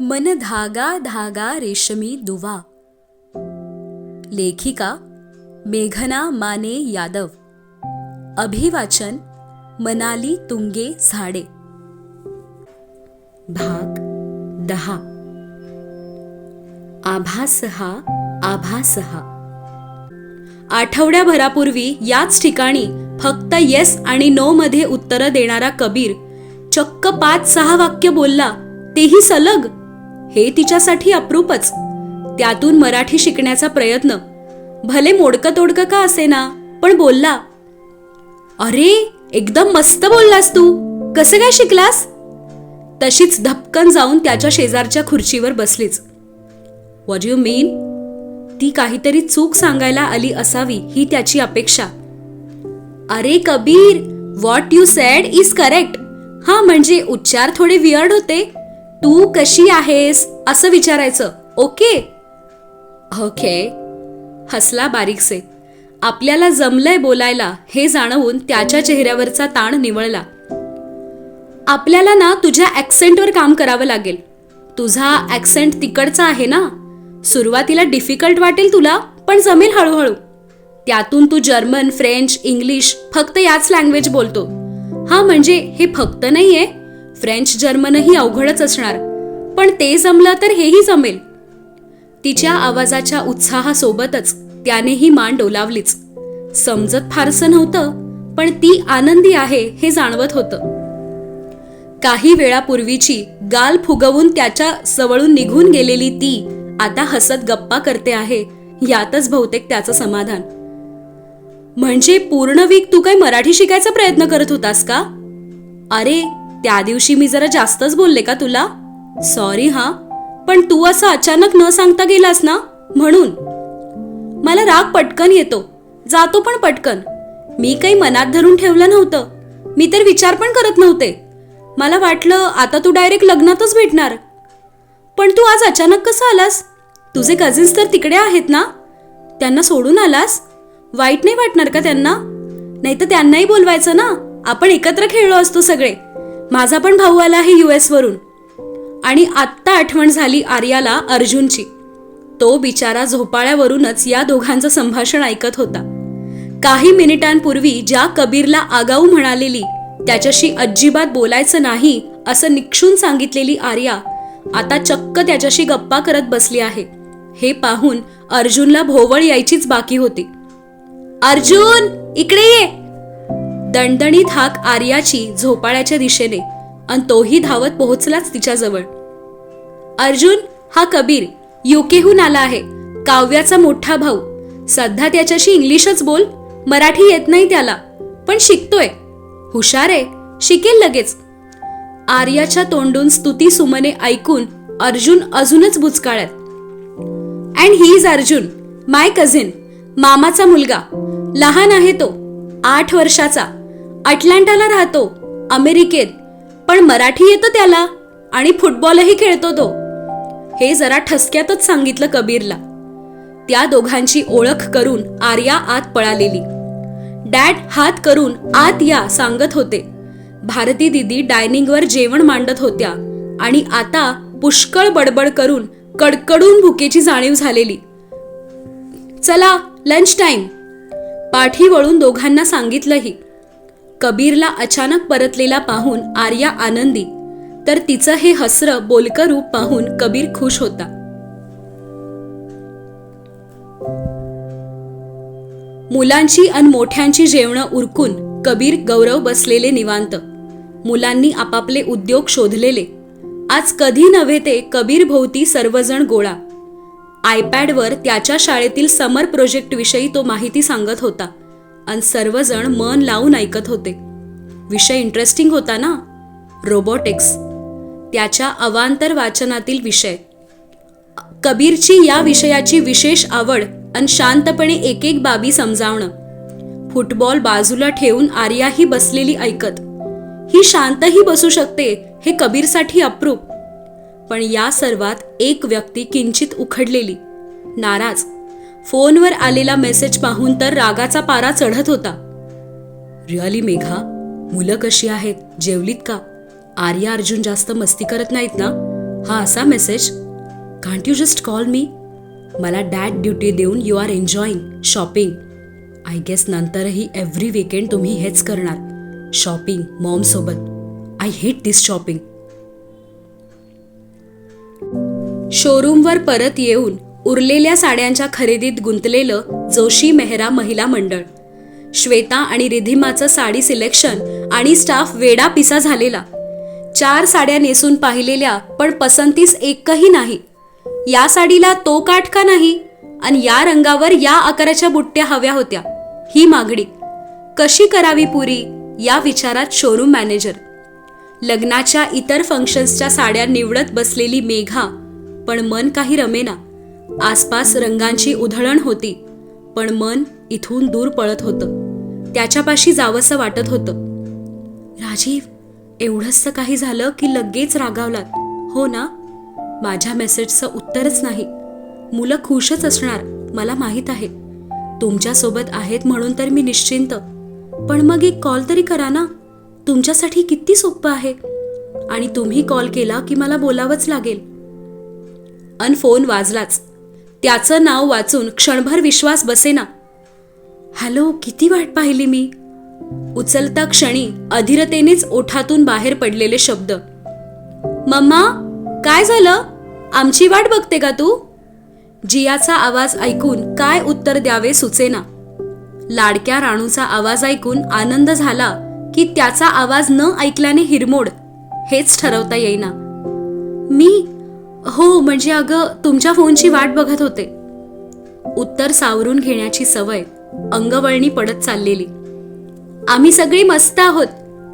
मन धागा धागा रेशमी दुवा. लेखिका मेघना माने यादव. अभिवाचन मनाली तुंगे झाडे. भाग दहा. आभास हा आभास हा आठवड्याभरापूर्वी याच ठिकाणी फक्त येस आणि नो मध्ये उत्तरं देणारा कबीर चक्क पाच सहा वाक्य बोलला तेही सलग? हे तिच्यासाठी अप्रूपच. त्यातून मराठी शिकण्याचा प्रयत्न. भले मोडकं तोडकं का असेना पण बोलला. अरे एकदम मस्त बोललास तू. कसं काय शिकलास? तशीच धपकन जाऊन त्याच्या शेजारच्या खुर्चीवर बसलीच. वॉट यू मीन ती काहीतरी चूक सांगायला आली असावी ही त्याची अपेक्षा. अरे Kabir what you said is correct हा म्हणजे उच्चार थोडे वियर्ड होते. तू कशी आहेस असं विचारायचं ओके? ओके. हसला बारीकसे. आपल्याला जमलंय बोलायला हे जाणवून त्याच्या चेहऱ्यावरचा ताण निवळला. आपल्याला ना तुझ्या ॲक्सेंटवर काम करावं लागेल. तुझा ॲक्सेंट तिकडचा आहे ना? सुरुवातीला डिफिकल्ट वाटेल तुला पण जमेल हळूहळू. त्यातून तू जर्मन फ्रेंच इंग्लिश फक्त याच लँग्वेज बोलतो. हा म्हणजे हे फक्त नाहीये फ्रेंच जर्मनही अवघडच असणार. पण ते जमलं तर हेही जमेल. तिच्या आवाजाच्या उत्साहासोबतच त्यानेही मान डोलावलीच. समजत फारसं नव्हतं पण ती आनंदी आहे हे जाणवत होतं. काही वेळापूर्वीची गाल फुगवून त्याच्या जवळून निघून गेलेली ती आता हसत गप्पा करते आहे यातच बहुतेक त्याचं समाधान. म्हणजे पूर्ण वीक तू काय मराठी शिकायचा प्रयत्न करत होतास का? अरे त्या दिवशी मी जरा जास्तच बोलले का तुला? सॉरी हा. पण तू असं अचानक न सांगता गेलास ना? म्हणून. मला राग पटकन येतो. जातो पण पटकन. मी काही मनात धरून ठेवलं नव्हतं. मी तर विचार पण करत नव्हते. मला वाटलं आता तू डायरेक्ट लग्नातच भेटणार. पण तू आज अचानक कसं आलास? तुझे कझिन्स तर तिकडे आहेत ना? त्यांना सोडून आलास? वाईट नाही वाटणार का त्यांना? नाही तर त्यांनाही बोलवायचं ना? आपण एकत्र खेळलो असतो सगळे. माझा पण भाऊ आला आहे युएसवरून आणि आत्ता आठवण झाली आर्याला अर्जुनची. तो बिचारा झोपाळ्यावरूनच या दोघांचं संभाषण ऐकत होता. काही मिनिटांपूर्वी ज्या कबीरला आगाऊ म्हणालेली त्याच्याशी अजिबात बोलायचं नाही असं निक्षून सांगितलेली आर्या आता चक्क त्याच्याशी गप्पा करत बसली आहे. हे पाहून अर्जुनला भोवळ यायचीच बाकी होती. अर्जुन इकडे ये. दणदणीत हाक आर्याची झोपाळ्याच्या दिशेने आणि तोही धावत पोहोचलाच तिच्याजवळ. अर्जुन हा कबीर युकेहून आला आहे. काव्याचा मोठा भाऊ. सध्या त्याच्याशी इंग्लिशच बोल. मराठी येत नाही त्याला. पण शिकतोय. हुशार आहे. शिकेल लगेच. आर्याच्या तोंडून स्तुती सुमने ऐकून अर्जुन अजूनच बुचकाळ्यात and he is Arjun my cousin मामाचा मुलगा. लहान आहे तो आठ वर्षाचा. अटलांटाला राहतो अमेरिकेत. पण मराठी येतं त्याला आणि फुटबॉलही खेळतो तो. हे जरा ठसक्यातच सांगितलं कबीरला. त्या दोघांची ओळख करून आर्या आत पळालेली. डॅड हात करून आत या सांगत होते. भारती दिदी डायनिंगवर जेवण मांडत होत्या आणि आता पुष्कळ बडबड करून कडकडून भुकेची जाणीव झालेली. चला लंच टाइम पाठी वळून दोघांना सांगितलंही. कबीरला अचानक परतलेला पाहून आर्या आनंदी. तर तिचं हे हसरं बोलकं रूप पाहून कबीर खुश होता. मुलांची अन मोठ्यांची जेवणं उरकून कबीर गौरव बसलेले निवांत. मुलांनी आपापले उद्योग शोधलेले. आज कधी नव्हे ते कबीर भोवती सर्वजण गोळा. आयपॅडवर त्याच्या शाळेतील समर प्रोजेक्ट विषयी तो माहिती सांगत होता. आणि सर्वजण मन लावून ऐकत होते. विषय इंटरेस्टिंग होता ना? रोबोटिक्स त्याच्या अवांतर वाचनातील विषय. कबीरची या विषयाची विशेष आवड आणि शांतपणे एक एक बाबी समजावणं. फुटबॉल बाजूला ठेवून आर्याही बसलेली ऐकत. ही शांतही बसू शकते हे कबीरसाठी अप्रूप. पण या सर्वात एक व्यक्ती किंचित उखडलेली. नाराज. फोनवर आलेला मेसेज पाहून तर रागाचा पारा चढत होता. रिअली मेघा मुलं कशी आहेत? जेवलीत का? आर्या अर्जुन जास्त मस्ती करत नाहीत ना? हा असा message? Can't you just call me मला डॅड ड्युटी देऊन you are enjoying shopping. I guess नंतरही एव्हरी विकेंड तुम्ही हेच करणार शॉपिंग मॉमसोबत आय हेट दिस शॉपिंग शोरूमवर परत येऊन उरलेल्या साड्यांच्या खरेदीत गुंतलेलं जोशी मेहरा महिला मंडळ. श्वेता आणि रिधिमाचं साडी सिलेक्शन आणि स्टाफ वेडा पिसा झालेला. चार साड्या नेसून पाहिलेल्या पण पसंतीस एकही नाही. या साडीला तो काठ का नाही? आणि या रंगावर या आकाराच्या बुट्ट्या हव्या होत्या. ही मागणी. कशी करावी पुरी? या विचारात शोरूम मॅनेजर लग्नाच्या इतर फंक्शन्सच्या साड्या निवडत बसलेली मेघा पण मन काही रमेना. आसपास रंगांची उधळण होती पण मन इथून दूर पळत होतं. त्याच्यापाशी जावंसं वाटत होतं. राजीव एवढंसं काही झालं की लगेच रागावलात. हो ना? माझ्या मेसेजचं उत्तरच नाही. मुलं खुशच असणार मला माहीत आहे. तुमच्यासोबत आहेत म्हणून तर मी निश्चिंत. पण मग एक कॉल तरी करा ना. तुमच्यासाठी किती सोपं आहे. आणि तुम्ही कॉल केला की मला बोलावंच लागेल. अन फोन वाजलाच. त्याचं नाव वाचून क्षणभर विश्वास बसेना. हॅलो किती वाट पाहिली मी? उचलता क्षणी अधीरतेनेच ओठातून बाहेर पडलेले शब्द. मम्मा काय झालं? आमची वाट बघते का तू? जियाचा आवाज ऐकून काय उत्तर द्यावे सुचेना. लाडक्या राणूचा आवाज ऐकून आनंद झाला की त्याचा आवाज न ऐकल्याने हिरमोड हेच ठरवता येईना. मी हो म्हणजे अगं तुमच्या फोनची वाट बघत होते. उत्तर सावरून घेण्याची सवय अंगवळणी पडत चाललेली. आम्ही सगळी मस्त आहोत.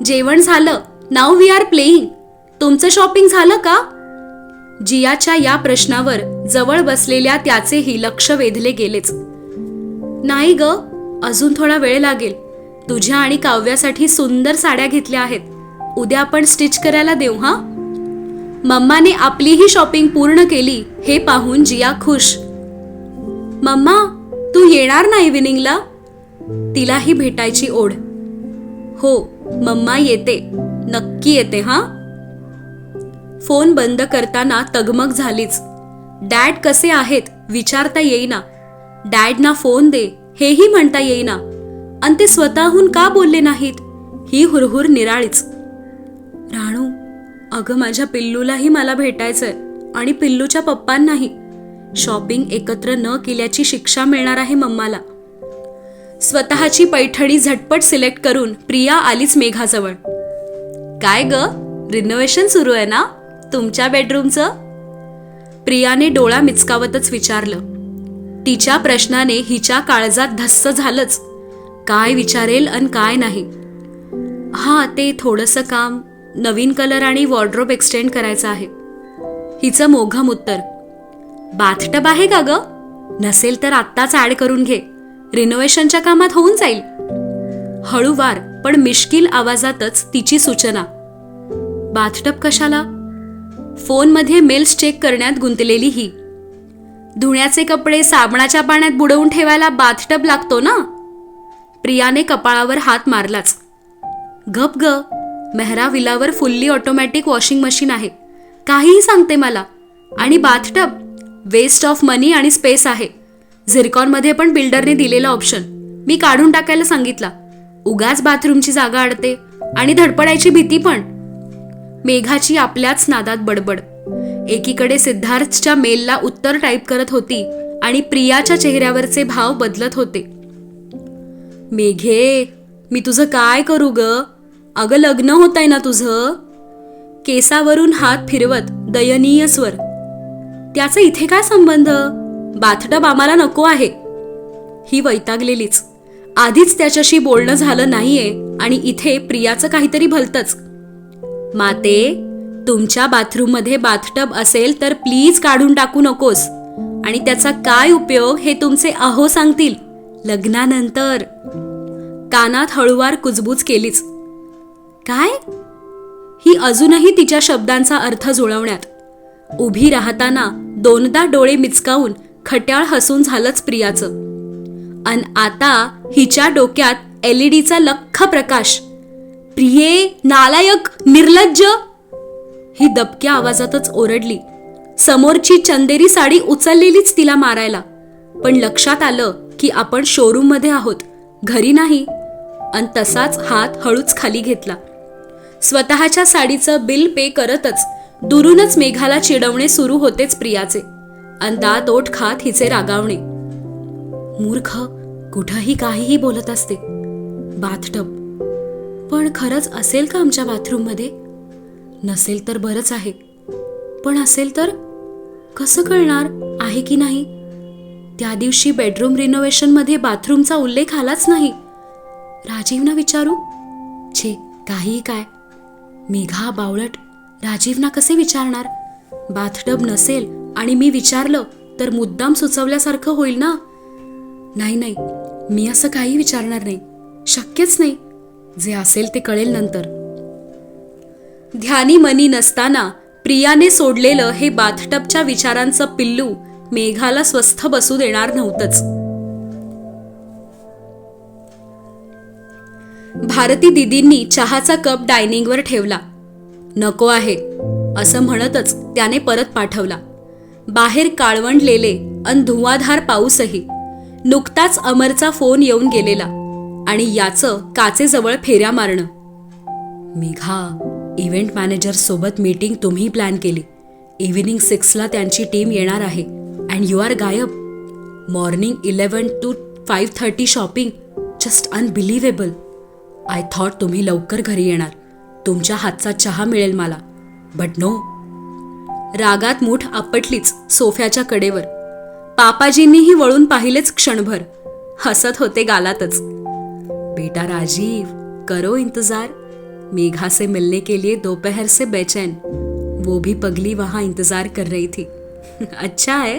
जेवण झालं. नाव वी आर प्लेईंग तुमचं शॉपिंग झालं का? जियाच्या या प्रश्नावर जवळ बसलेल्या त्याचेही लक्ष वेधले गेलेच. नाही ग अजून थोडा वेळ लागेल. तुझ्या आणि काव्यासाठी सुंदर साड्या घेतल्या आहेत. उद्या आपण स्टिच करायला देऊ हां? मम्माने आपलीही शॉपिंग पूर्ण केली हे पाहून जिया खुश. मम्मा तू येणार ना इव्हिनिंगला तिलाही भेटायची ओढ. हो मम्मा येते. नक्की येते हा? फोन बंद करताना तगमग झालीच. डॅड कसे आहेत विचारता येईना. डॅडना फोन दे हेही म्हणता येईना. आणि ते स्वतःहून का बोलले नाहीत? ही हुरहुर निराळीच. राणू अगं माझ्या पिल्लूलाही मला भेटायचंय आणि पिल्लूच्या पप्पांनाही. शॉपिंग एकत्र न केल्याची शिक्षा मिळणार आहे मम्माला. स्वतःची पैठणी झटपट सिलेक्ट करून प्रिया आलीच मेघाजवळ. काय ग? रिनोव्हेशन सुरू आहे ना? तुमच्या बेडरूमचं प्रियाने डोळा मिचकावतच विचारलं. तिच्या प्रश्नाने हिच्या काळजात धस्स झालंच. काय विचारेल अन काय नाही. हा ते थोडंसं काम नवीन कलर आणि वॉर्ड्रोब एक्सटेंड करायचं आहे. हिचं मोघम उत्तर. बाथटब आहे का ग? नसेल तर आत्ताच ॲड करून घे. रिनोव्हेशनच्या कामात होऊन जाईल. हळूवार पण मिश्किल आवाजातच तिची सूचना. बाथटब कशाला? फोनमध्ये मेल्स चेक करण्यात गुंतलेली ही. धुण्याचे कपडे साबणाच्या पाण्यात बुडवून ठेवायला बाथटब लागतो ना? प्रियाने कपाळावर हात मारलाच. गप ग. मेहरा विलावर फुल्ली ऑटोमॅटिक वॉशिंग मशीन आहे. काहीही सांगते मला. आणि बाथटब वेस्ट ऑफ मनी आणि स्पेस आहे. झिरकॉनमध्ये पण बिल्डरने दिलेला ऑप्शन मी काढून टाकायला सांगितला. उगाच बाथरूमची जागा अडते आणि धडपडायची भीती पण. मेघाची आपल्याच नादात बडबड. एकीकडे सिद्धार्थच्या मेलला उत्तर टाईप करत होती आणि प्रियाच्या चेहऱ्यावरचे भाव बदलत होते. मेघे मी तुझं काय करू ग? अगं लग्न होत आहे ना तुझं? केसावरून हात फिरवत दयनीय स्वर. त्याचा इथे काय संबंध? बाथटब आम्हाला नको आहे. ही वैतागलेलीच. आधीच त्याच्याशी बोलणं झालं नाहीये आणि इथे प्रियाचं काहीतरी भलतच. माते तुमच्या बाथरूममध्ये बाथटब असेल तर प्लीज काढून टाकू नकोस. आणि त्याचा काय उपयोग हे तुमचे अहो सांगतील लग्नानंतर. कानात हळुवार कुजबूज केलीच. काय? ही अजूनही तिच्या शब्दांचा अर्थ जुळवण्यात. उभी राहताना दोनदा डोळे मिचकावून खट्याळ हसून झालंच प्रियाचं. अन आता हिच्या डोक्यात एलईडीचा लख्ख प्रकाश. प्रिये नालायक निर्लज्ज! ही दबक्या आवाजातच ओरडली. समोरची चंदेरी साडी उचललेलीच तिला मारायला. पण लक्षात आलं की आपण शोरूममध्ये आहोत. घरी नाही. अन तसाच हात हळूच खाली घेतला. स्वतःच्या साडीचं बिल पे करतच दुरूनच मेघाला चिडवणे सुरू होतेच प्रियाचे. अन ओठ खात हिचे रागावणे. मूर्ख कुठंही काहीही बोलत असते. बाथटब. पण खरंच असेल का आमच्या बाथरूममध्ये? नसेल तर बरंच आहे. पण असेल तर? कसं कळणार? आहे की नाही? त्या दिवशी बेडरूम रिनोव्हेशनमध्ये बाथरूमचा उल्लेख आलाच नाही. राजीवना विचारू? छे काहीही काय. मेघा बावळट राजीवना कसे विचारणार? बाथटब नसेल आणि मी विचारलं तर मुद्दाम सुचवल्यासारखं होईल ना? नाही नाही मी असं काही विचारणार नाही. शक्यच नाही. जे असेल ते कळेल नंतर. ध्यानी मनी नसताना प्रियाने सोडलेलं हे बाथटबच्या विचारांचं पिल्लू मेघाला स्वस्थ बसू देणार नव्हतंच. भारती दिदींनी चहाचा कप डायनिंगवर ठेवला. नको आहे असं म्हणतच त्याने परत पाठवला. बाहेर काळवंडलेले अन धुवाधार पाऊसही. नुकताच अमरचा फोन येऊन गेलेला आणि याचं काचेजवळ फेऱ्या मारणं. मेघा इव्हेंट मॅनेजर सोबत मीटिंग तुम्ही प्लॅन केली. इव्हिनिंग सिक्सला त्यांची टीम येणार आहे अँड यू आर गायब. Morning eleven to five thirty shopping just unbelievable. I thought तुम्ही लवकर घरी येणार. तुमच्या हातचा चहा मिळेल मला. बट नो रागात मूठ आपटलीच सोफ्याच्या कडेवर. पापाजींनीही वळून पाहिलेच क्षणभर. हसत होते गालातच. बेटा राजीव करो इंतजार. मेघा से मिलने के लिए दोपहर से बेचैन. वो भी पगली वहां इंतजार कर रही थी. अच्छा है?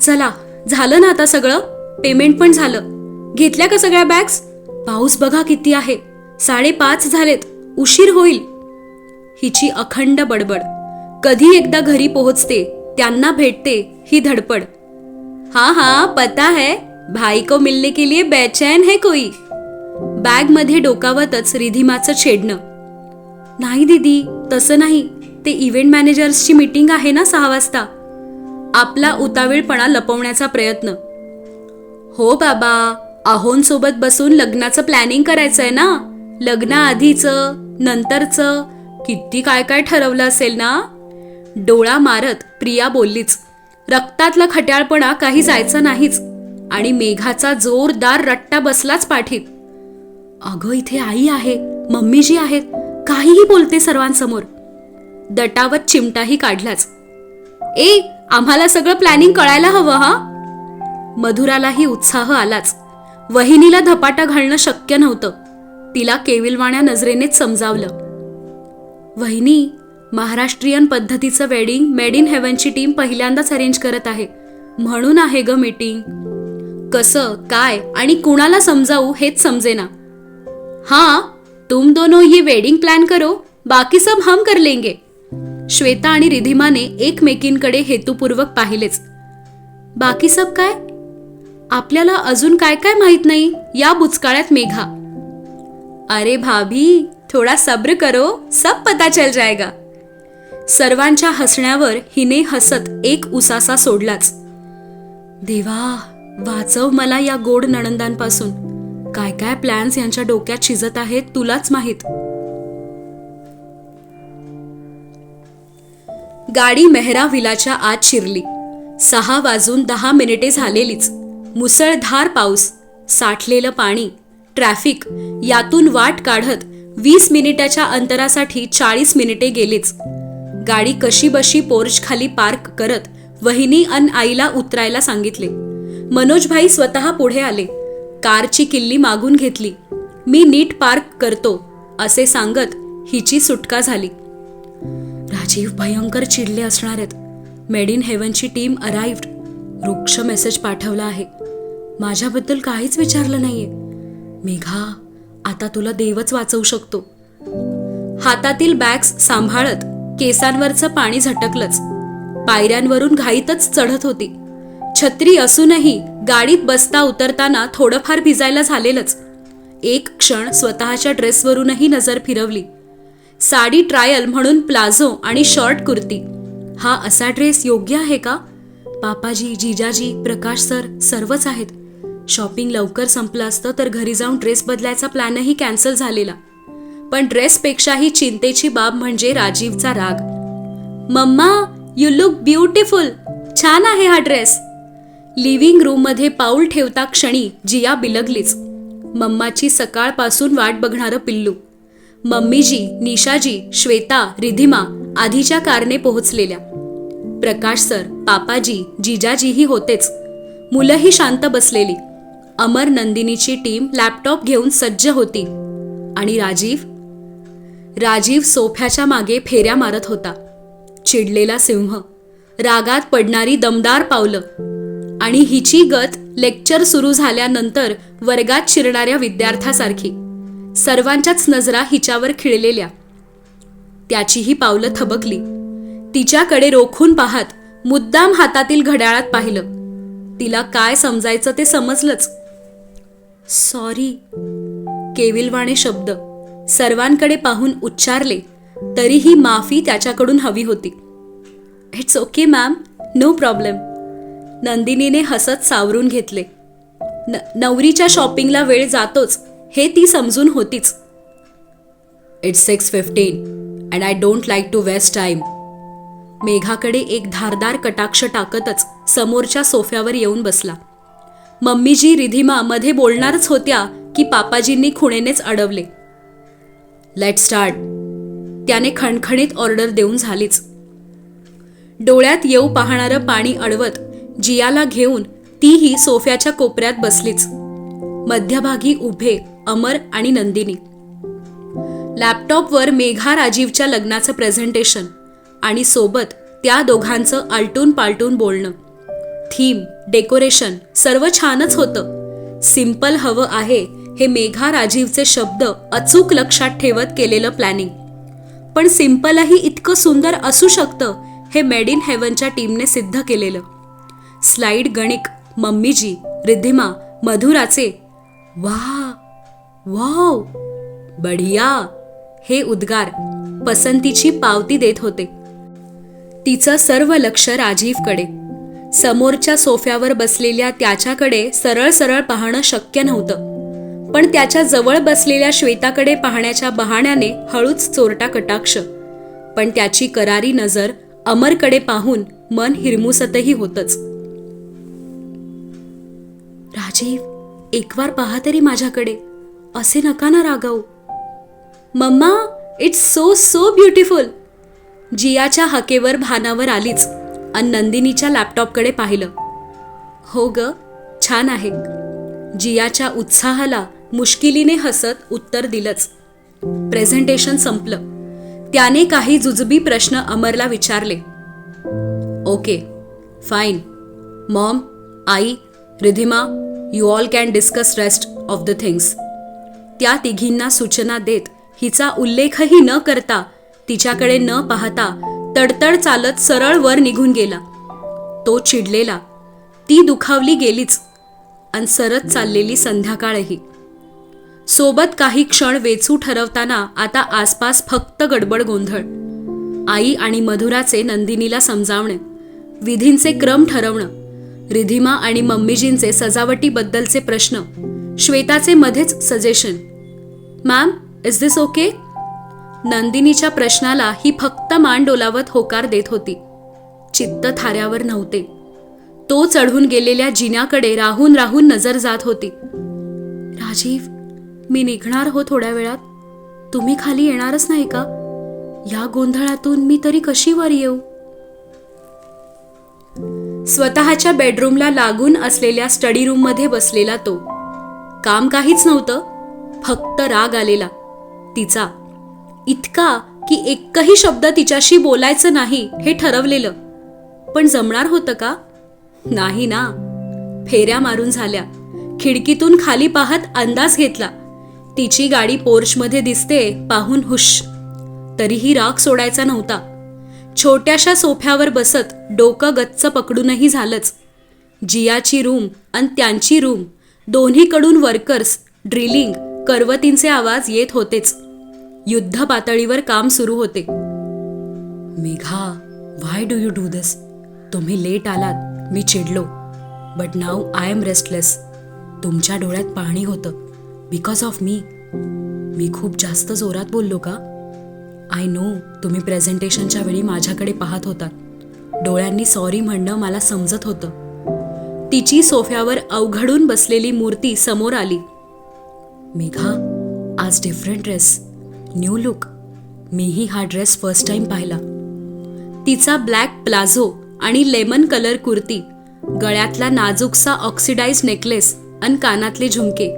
चला झालं ना आता सगळं? पेमेंट पण झालं. घेतल्या का सगळ्या बॅग्स पाऊस बघा किती आहे. साडेपाच झालेत. उशीर होईल. हिची अखंड बडबड. कधी एकदा घरी पोहोचते त्यांना भेटते ही धडपड. हा हा पता है भाई को मिलने के लिए बेचैन है कोई? बॅगमध्ये डोकावतच रिधिमाचं छेडणं. नाही दीदी तसं नाही. ते इव्हेंट मॅनेजर्सची मीटिंग आहे ना सहा वाजता. आपला उतावीळपणा लपवण्याचा प्रयत्न. हो बाबा. आहोंसोबत बसून लग्नाचं प्लॅनिंग करायचंय ना? लग्नाआधीचं नंतरचं? किती काय काय ठरवलं असेल ना? डोळा मारत प्रिया बोललीच. रक्तातला खट्याळपणा काही जायचं नाहीच. आणि मेघाचा जोरदार रट्टा बसलाच पाठीत. अगं इथे आई आहे मम्मीजी आहेत काहीही बोलते सर्वांसमोर. दटावत चिमटाही काढलाच. ए आम्हाला सगळं प्लॅनिंग कळायला हवं हा? मधुरालाही उत्साह आलाच. वहिनीला धपाटा घालणं शक्य नव्हतं. तिला केविलवाण्या नजरेनेच समजावलं. वहिनी महाराष्ट्रीयन पद्धतीचं वेडिंग मेड इन हेवनची टीम पहिल्यांदाच अरेंज करत आहे. म्हणून आहे ग मीटिंग. कसं काय आणि कुणाला समजावू हेच समजेना. हां तुम दोनों ये वेडिंग प्लॅन करो बाकी सब हम कर लेंगे. श्वेता आणि रिधिमाने एकमेकींकडे हेतुपूर्वक पाहिलेच. बाकी सब काय? आपल्याला अजून काय काय माहीत नाही? या बुचकाळ्यात मेघा. अरे भाभी थोडा सब्र करो सब पता चल जाएगा. सर्वांच्या हसण्यावर हिने हसत एक उसासा सोडलाच. देवा वाचव मला या गोड नणंदांपासून. काय काय प्लॅन्स यांच्या डोक्यात शिजत आहेत तुलाच माहीत. गाडी मेहरा विलाच्या आत शिरली. सहा वाजून दहा मिनिटे झालेलीच. मुसळधार पाऊस साठलेलं पाणी ट्रॅफिक यातून वाट काढत वीस मिनिटाच्या अंतरासाठी चाळीस मिनिटे गेलीच. गाडी कशी बशी पोर्च खाली पार्क करत वहिनी अन आईला उतरायला सांगितले. मनोजभाई स्वतः पुढे आले. कारची किल्ली मागून घेतली. मी नीट पार्क करतो असे सांगत हिची सुटका झाली. राजीव भयंकर चिडले असणार आहेत मेड इन हेवनची टीम अराईव्ड वृक्ष मेसेज पाठवला आहे. माझ्याबद्दल काहीच विचारलं नाहीये. मेघा आता तुला देवच वाचवू शकतो. हातातील बॅग्स सांभाळत केसांवरचं पाणी झटकलंच. पायऱ्यांवरून घाईतच चढत होती. छत्री असूनही गाडीत बसता उतरताना थोडंफार भिजायला झालेलंच. एक क्षण स्वतःच्या ड्रेसवरूनही नजर फिरवली. साडी ट्रायल म्हणून प्लाझो आणि शॉर्ट कुर्ती. हा असा ड्रेस योग्य आहे का? पापाजी जिजाजी प्रकाश सर सर्वच आहेत. शॉपिंग लवकर संपलं असतं तर घरी जाऊन ड्रेस बदलायचा प्लॅनही कॅन्सल झालेला. पण ड्रेसपेक्षाही चिंतेची बाब म्हणजे राजीवचा राग. मम्मा यू लुक ब्युटिफुल छान आहे हा ड्रेस. लिव्हिंग रूममध्ये पाऊल ठेवता क्षणी जिया बिलगलीच. मम्माची सकाळपासून वाट बघणारं पिल्लू. मम्मीजी निशाजी श्वेता रिधिमा आधीच्या कारने पोहोचलेल्या. प्रकाश सर पापाजी जिजाजीही होतेच. मुलंही शांत बसलेली. अमर नंदिनीची टीम लॅपटॉप घेऊन सज्ज होती. आणि राजीव? राजीव सोफ्याच्या मागे फेऱ्या मारत होता. चिडलेला सिंह. रागात पडणारी दमदार पावलं. आणि हिची गत लेक्चर सुरू झाल्यानंतर वर्गात शिरणाऱ्या विद्यार्थ्यासारखी. सर्वांच्याच नजरा हिच्यावर खिळलेल्या. त्याचीही पावलं थबकली. तिच्याकडे रोखून पाहत मुद्दाम हातातील घड्याळात पाहिलं. तिला काय समजायचं ते समजलंच. सॉरी केविलवाणे शब्द सर्वांकडे पाहून उच्चारले तरीही माफी त्याच्याकडून हवी होती. It's okay ma'am no problem नंदिनीने हसत सावरून घेतले. न नवरीच्या शॉपिंगला वेळ जातोच हे ती समजून होतीच. It's six fifteen and I don't like to waste time मेघाकडे एक धारदार कटाक्ष टाकतच समोरच्या सोफ्यावर येऊन बसला. मम्मीजी रिधिमा मध्ये बोलणारच होत्या की पापाजींनी खुणेनेच अडवले. लेट स्टार्ट त्याने खणखणीत ऑर्डर देऊन झालीच. डोळ्यात येऊ पाहणारं पाणी अडवत जियाला घेऊन तीही सोफ्याच्या कोपऱ्यात बसलीच. मध्यभागी उभे अमर आणि नंदिनी. लॅपटॉपवर मेघा राजीवच्या लग्नाचं प्रेझेंटेशन आणि सोबत त्या दोघांचं आलटून पालटून बोलणं. थीम डेकोरेशन सर्व छानच होतं. सिंपल हवं आहे हे मेघा राजीवचे शब्द अचूक लक्षात ठेवत केलेलं प्लॅनिंग पण सिम्पलही इतकं सुंदर असू शकतं हे मेड इन हेवनच्या टीमने सिद्ध केलेलं. स्लाइड गणिक मम्मीजी रिद्धिमा मधुराचे वा वाव बढिया हे उद्गार पसंतीची पावती देत होते. तिचं सर्व लक्ष राजीवकडे. समोरच्या सोफ्यावर बसलेल्या त्याच्याकडे सरळ सरळ पाहणं शक्य नव्हतं. पण त्याच्याजवळ बसलेल्या श्वेताकडे पाहण्याच्या बहाण्याने हळूच चोरटा कटाक्ष. पण त्याची करारी नजर अमरकडे पाहून मन हिरमुसतही होतच. राजीव एकवार पहा तरी माझ्याकडे. असे नका ना रागावू. Mamma it's so so beautiful जियाच्या हकेवर भानावर आलीच आणि नंदिनीच्या लॅपटॉपकडे पाहिलं. हो ग छान आहे. जियाच्या उत्साहाला मुश्किलीने हसत उत्तर दिलंच. प्रेझेंटेशन संपलं. त्याने काही जुजबी प्रश्न अमरला विचारले. Okay fine mom I Ridhima you all can discuss rest of the things त्या तिघींना सूचना देत हिचा उल्लेखही न करता तिच्याकडे न पाहता तडतड चालत सरळ वर निघून गेला. तो चिडलेला. ती दुखावली गेलीच आणि सरत चाललेली संध्याकाळही. सोबत काही क्षण वेचू ठरवताना आता आसपास फक्त गडबड गोंधळ. आई आणि मधुराचे नंदिनीला समजावणे विधींचे क्रम ठरवणं रिधिमा आणि मम्मीजींचे सजावटीबद्दलचे प्रश्न श्वेताचे मध्येच suggestion ma'am is this okay नंदिनीच्या प्रश्नाला ही फक्त मान डोलावत होकार देत होती. चित्त थाऱ्यावर नव्हते. तो चढून गेलेल्या जिन्याकडे राहून राहून नजर जात होती. राजीव मी निघणार हो थोड्या वेळात. तुम्ही खाली येणारच नाही का? या गोंधळातून मी तरी कशी वर येऊ? स्वतःच्या बेडरूमला लागून असलेल्या स्टडी रूममध्ये बसलेला तो. काम काहीच नव्हतं. फक्त राग आलेला. तिचा इतका की एकही शब्द तिच्याशी बोलायचं नाही हे ठरवलेलं. पण जमणार होतं का? नाही ना. फेऱ्या मारून झाल्या. खिडकीतून खाली पाहत अंदाज घेतला. तिची गाडी पोर्चमध्ये दिसते पाहून हुश. तरीही राग सोडायचा नव्हता. छोट्याशा सोफ्यावर बसत डोकं गच्च पकडूनही झालंच. जियाची रूम आणि त्यांची रूम दोन्हीकडून वर्कर्स ड्रिलिंग करवतींचे आवाज येत होतेच. युद्ध पातळीवर काम सुरू होते. Megha why do you do this तुम्ही लेट आलात मी चिडलो. But now I am restless तुमच्या डोळ्यात पाणी होतं. बिकॉज ऑफ मी मी खूप जास्त जोरात बोललो का? आय नो तुम्ही प्रेझेंटेशनच्या वेळी माझ्याकडे पाहत होतात डोळ्यांनी सॉरी म्हणणं मला समजत होतं. तिची सोफ्यावर अवघडून बसलेली मूर्ती समोर आली. मेघा आज डिफरंट ड्रेस न्यू लुक. मीही हा ड्रेस फर्स्ट टाइम पाहिला. तिचा ब्लॅक प्लाझो आणि लेमन कलर कुर्ती गळ्यातला नाजूकसा ऑक्सिडाइज नेकलेस अन कानातले झुमके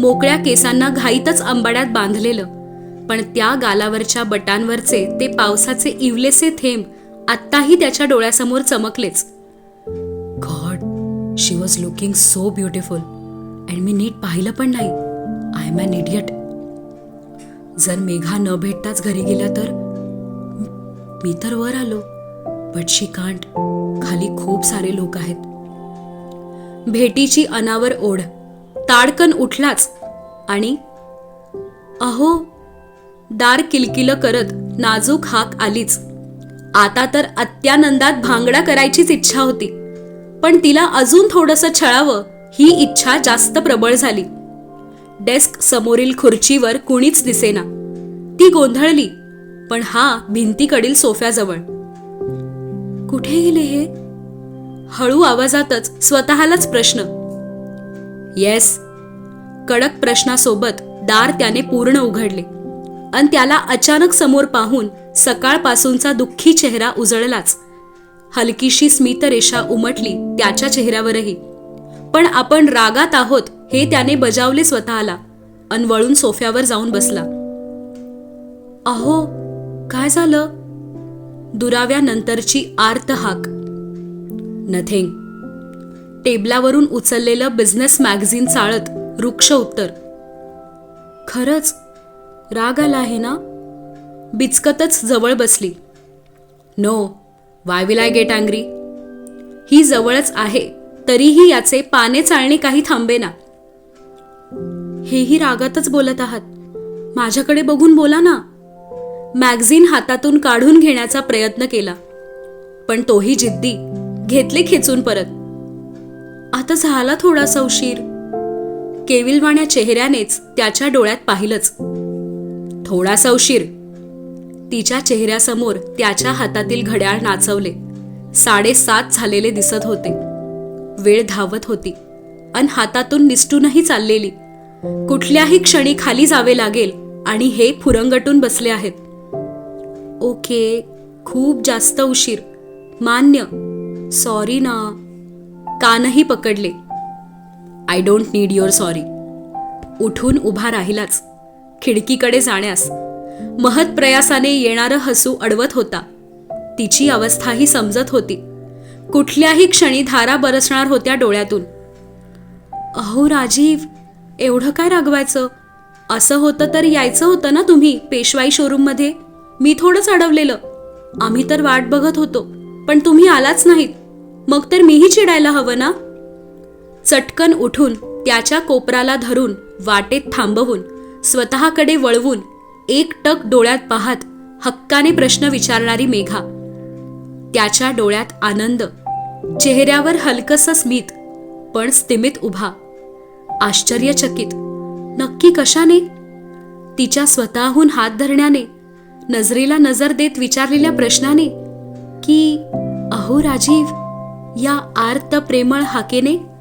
मोकळ्या केसांना घाईतच अंबाड्यात बांधलेलं पण त्या गालावरच्या बटांवरचे ते पावसाचे इवलेसे थेंब आत्ताही त्याच्या डोळ्यासमोर चमकलेच. God she was looking so beautiful and मी नीट पाहिलं पण नाही. आय एम अन इडियट जर मेघा न भेटताच घरी गेल्या तर? मी तर वर आलो बट शी कांट खाली खूप सारे लोक आहेत. भेटीची अनावर ओढ. ताडकन उठलाच. आणि अहो दार किलकिल करत नाजूक हाक आलीच. आता तर अत्यानंदात भांगडा करायचीच इच्छा होती. पण तिला अजून थोडंसं छळावं ही इच्छा जास्त प्रबळ झाली. डेस्क समोरील खुर्चीवर कुणीच दिसेना. ती गोंधळली पण हा भिंतीकडील सोफ्याजवळ. कुठे गेले हे? हळू आवाजातच स्वतःलाच प्रश्न. येस. कडक प्रश्नासोबत दार त्याने पूर्ण उघडले अन त्याला अचानक समोर पाहून सकाळपासूनचा दुःखी चेहरा उजळलाच. हलकीशी स्मितरेषा उमटली त्याच्या चेहऱ्यावरही. पण आपण रागात आहोत हे त्याने बजावले स्वतःला. अनवळून सोफ्यावर जाऊन बसला. अहो काय झालं? दुराव्यानंतरची आर्त हाक. नथिंग. टेबलावरून उचललेलं बिझनेस मॅगझिन चाळत वृक्ष उत्तर. खरंच राग आला आहे ना? बिचकतच जवळ बसली. No why will I get angry. ही जवळच आहे. तरीही याचे पाने चाळणे काही थांबेना. हेही रागातच बोलत आहात. माझ्याकडे बघून बोला ना. मॅगझिन हातातून काढून घेण्याचा प्रयत्न केला. पण तोही जिद्दी. घेतले खेचून परत. आता झाला थोडासा उशीर. केविलवाण्या चेहऱ्यानेच त्याच्या डोळ्यात पाहिलंच. थोडासा उशीर. तिच्या चेहऱ्यासमोर त्याच्या हातातील घड्याळ नाचवले. साडेसात झालेले दिसत होते. वेळ धावत होती. अन हातातून निसटूनही चाललेली. कुठल्याही क्षणी खाली जावे लागेल आणि हे फुरंगटून बसले आहेत. ओके खूप जास्त उशीर. मान्य. सॉरी ना. कानही पकडले. I don't need your sorry उठून उभा राहिलाच. खिडकीकडे जाण्यास. महत प्रयासाने येणारं हसू अडवत होता. तिची अवस्थाही समजत होती. कुठल्याही क्षणी धारा बरसणार होत्या डोळ्यातून. अहो राजीव एवढं काय रागवायचं? असं होतं तर यायचं होतं ना तुम्ही पेशवाई शोरूममध्ये? मी थोडंच अडवलेलं. आम्ही तर वाट बघत होतो पण तुम्ही आलाच नाहीत. मग तर मीही चिडायला हवं ना? चटकन उठून त्याच्या कोपराला धरून वाटेत थांबवून स्वतःकडे वळवून एक टक डोळ्यात पाहत हक्काने प्रश्न विचारणारी मेघा. त्याच्या डोळ्यात आनंद चेहऱ्यावर हलकस स्मित पण स्तिमित उभा. आश्चर्यचकित. नक्की कशाने? तिच्या स्वतःहून हात धरण्याने नजरेला नजर देत विचारलेल्या प्रश्नाने की अहो राजीव या आर्त प्रेमळ हाकेने